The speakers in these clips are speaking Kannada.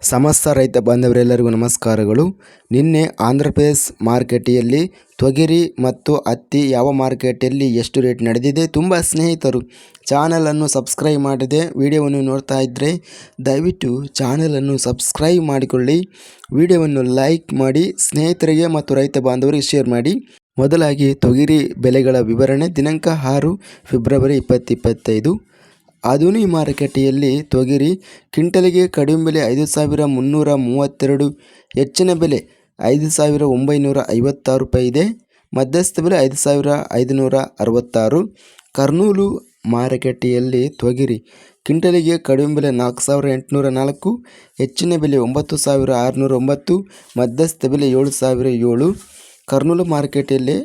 ಸಮಸ್ತ ರೈತ ಬಾಂಧವರೆಲ್ಲರಿಗೂ ನಮಸ್ಕಾರಗಳು. ನಿನ್ನೆ ಆಂಧ್ರ ಪ್ರದೇಶ್ ಮಾರ್ಕೆಟಿಯಲ್ಲಿ ತೊಗರಿ ಮತ್ತು ಹತ್ತಿ ಯಾವ ಮಾರ್ಕೆಟಲ್ಲಿ ಎಷ್ಟು ರೇಟ್ ನಡೆದಿದೆ ತುಂಬ ಸ್ನೇಹಿತರು ಚಾನಲನ್ನು ಸಬ್ಸ್ಕ್ರೈಬ್ ಮಾಡಿದೆ ವಿಡಿಯೋವನ್ನು ನೋಡ್ತಾ ಇದ್ದರೆ ದಯವಿಟ್ಟು ಚಾನಲನ್ನು ಸಬ್ಸ್ಕ್ರೈಬ್ ಮಾಡಿಕೊಳ್ಳಿ. ವಿಡಿಯೋವನ್ನು ಲೈಕ್ ಮಾಡಿ, ಸ್ನೇಹಿತರಿಗೆ ಮತ್ತು ರೈತ ಬಾಂಧವರಿಗೆ ಶೇರ್ ಮಾಡಿ. ಮೊದಲಾಗಿ ತೊಗರಿ ಬೆಲೆಗಳ ವಿವರಣೆ ದಿನಾಂಕ ಆರು ಫೆಬ್ರವರಿ ಇಪ್ಪತ್ತಿಪ್ಪತ್ತೈದು ಆಧುನಿ ಮಾರುಕಟ್ಟೆಯಲ್ಲಿ ತೊಗರಿ ಕ್ವಿಂಟಲಿಗೆ ಕಡಿಮೆ ಬೆಲೆ ಐದು ಸಾವಿರ ಮುನ್ನೂರ ಮೂವತ್ತೆರಡು, ಹೆಚ್ಚಿನ ಬೆಲೆ ಐದು ಸಾವಿರ ಒಂಬೈನೂರ ಐವತ್ತಾರು ರೂಪಾಯಿ ಇದೆ. ಮಧ್ಯಸ್ಥ ಬೆಲೆ ಐದು ಸಾವಿರ ಐದುನೂರ ಅರವತ್ತಾರು. ಕರ್ನೂಲು ಮಾರುಕಟ್ಟೆಯಲ್ಲಿ ತೊಗರಿ ಕ್ವಿಂಟಲಿಗೆ ಕಡಿಮೆ ಬೆಲೆ ನಾಲ್ಕು ಸಾವಿರ ಎಂಟುನೂರ ನಾಲ್ಕು, ಹೆಚ್ಚಿನ ಬೆಲೆ ಒಂಬತ್ತು ಸಾವಿರ ಆರುನೂರ ಒಂಬತ್ತು, ಮಧ್ಯಸ್ಥ ಬೆಲೆ ಏಳು ಸಾವಿರ ಏಳು. ಕರ್ನೂಲು ಮಾರುಕಟ್ಟೆಯಲ್ಲಿ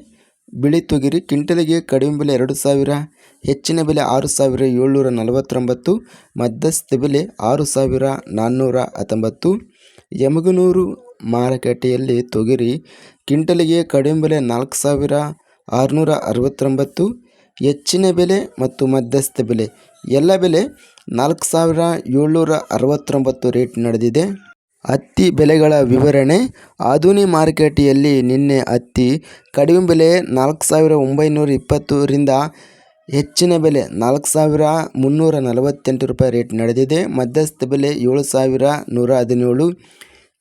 ಬಿಳಿ ತೊಗರಿ ಕ್ವಿಂಟಲಿಗೆ ಕಡಿಮೆ ಬೆಲೆ ಎರಡು ಸಾವಿರ, ಹೆಚ್ಚಿನ ಬೆಲೆ ಆರು ಸಾವಿರ ಏಳ್ನೂರ ನಲವತ್ತೊಂಬತ್ತು, ಮಧ್ಯಸ್ಥ ಬೆಲೆ ಆರು ಸಾವಿರ ನಾನ್ನೂರ ಹತ್ತೊಂಬತ್ತು. ಯಮಗನೂರು ಮಾರುಕಟ್ಟೆಯಲ್ಲಿ ತೊಗರಿ ಕ್ವಿಂಟಲಿಗೆ ಕಡಿಮೆ ಬೆಲೆ ನಾಲ್ಕು ಸಾವಿರ ಆರುನೂರ ಅರವತ್ತೊಂಬತ್ತು, ಹೆಚ್ಚಿನ ಬೆಲೆ ಮತ್ತು ಮಧ್ಯಸ್ಥ ಬೆಲೆ. ಎಲ್ಲ ಬೆಲೆ ನಾಲ್ಕು ಸಾವಿರ ಏಳ್ನೂರ ಅರವತ್ತೊಂಬತ್ತು ರೇಟ್ ನಡೆದಿದೆ. ಹತ್ತಿ ಬೆಲೆಗಳ ವಿವರಣೆ ಆಧುನಿ ಮಾರುಕಟ್ಟೆಯಲ್ಲಿ ನಿನ್ನೆ ಹತ್ತಿ ಕಡಿಮೆ ಬೆಲೆ ನಾಲ್ಕು ಸಾವಿರ ಒಂಬೈನೂರ ಇಪ್ಪತ್ತರಿಂದ ಹೆಚ್ಚಿನ ಬೆಲೆ ನಾಲ್ಕು ಸಾವಿರ ಮುನ್ನೂರ ನಲವತ್ತೆಂಟು ರೂಪಾಯಿ ರೇಟ್ ನಡೆದಿದೆ. ಮಧ್ಯಸ್ಥ ಬೆಲೆ ಏಳು ಸಾವಿರ ನೂರ ಹದಿನೇಳು.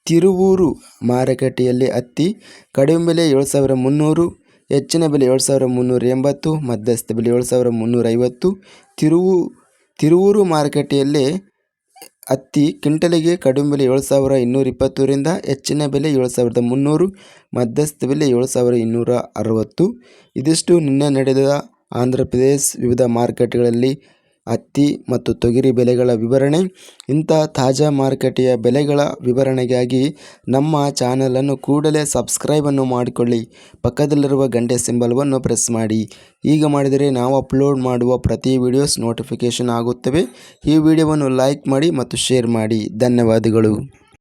ತಿರುವೂರು ಮಾರುಕಟ್ಟೆಯಲ್ಲಿ ಹತ್ತಿ ಕಡಿಮೆ ಬೆಲೆ ಏಳು ಸಾವಿರ ಮುನ್ನೂರು, ಹೆಚ್ಚಿನ ಬೆಲೆ ಏಳು ಸಾವಿರ ಮುನ್ನೂರ ಎಂಬತ್ತು, ಮಧ್ಯಸ್ಥ ಬೆಲೆ ಏಳು ಸಾವಿರ ಮುನ್ನೂರ ಐವತ್ತು. ತಿರುವು, ತಿರುವೂರು ಮಾರುಕಟ್ಟೆಯಲ್ಲಿ ಹತ್ತಿ ಕ್ವಿಂಟಲಿಗೆ ಕಡಿಮೆ ಬೆಲೆ ಏಳು ಸಾವಿರ ಇನ್ನೂರ ಇಪ್ಪತ್ತರಿಂದ ಹೆಚ್ಚಿನ ಬೆಲೆ ಏಳು ಸಾವಿರದ ಮುನ್ನೂರು, ಮಧ್ಯಸ್ಥ ಬೆಲೆ ಏಳು ಸಾವಿರ ಇನ್ನೂರ ಅರವತ್ತು. ಇದಿಷ್ಟು ನಿನ್ನೆ ನಡೆದ ಆಂಧ್ರ ಪ್ರದೇಶ್ ವಿವಿಧ ಮಾರುಕಟ್ಟೆಗಳಲ್ಲಿ ಹತ್ತಿ ಮತ್ತು ತೊಗರಿ ಬೆಲೆಗಳ ವಿವರಣೆ ಇಂಥ ತಾಜಾ ಮಾರುಕಟ್ಟೆಯ ಬೆಲೆಗಳ ವಿವರಣೆಗಾಗಿ ನಮ್ಮ ಚಾನಲನ್ನು ಕೂಡಲೇ ಸಬ್ಸ್ಕ್ರೈಬನ್ನು ಮಾಡಿಕೊಳ್ಳಿ. ಪಕ್ಕದಲ್ಲಿರುವ ಗಂಟೆ ಸಿಂಬಲ್ವನ್ನು ಪ್ರೆಸ್ ಮಾಡಿ. ಈಗ ಮಾಡಿದರೆ ನಾವು ಅಪ್ಲೋಡ್ ಮಾಡುವ ಪ್ರತಿ ವಿಡಿಯೋಸ್ ನೋಟಿಫಿಕೇಷನ್ ಆಗುತ್ತವೆ. ಈ ವಿಡಿಯೋವನ್ನು ಲೈಕ್ ಮಾಡಿ ಮತ್ತು ಶೇರ್ ಮಾಡಿ. ಧನ್ಯವಾದಗಳು.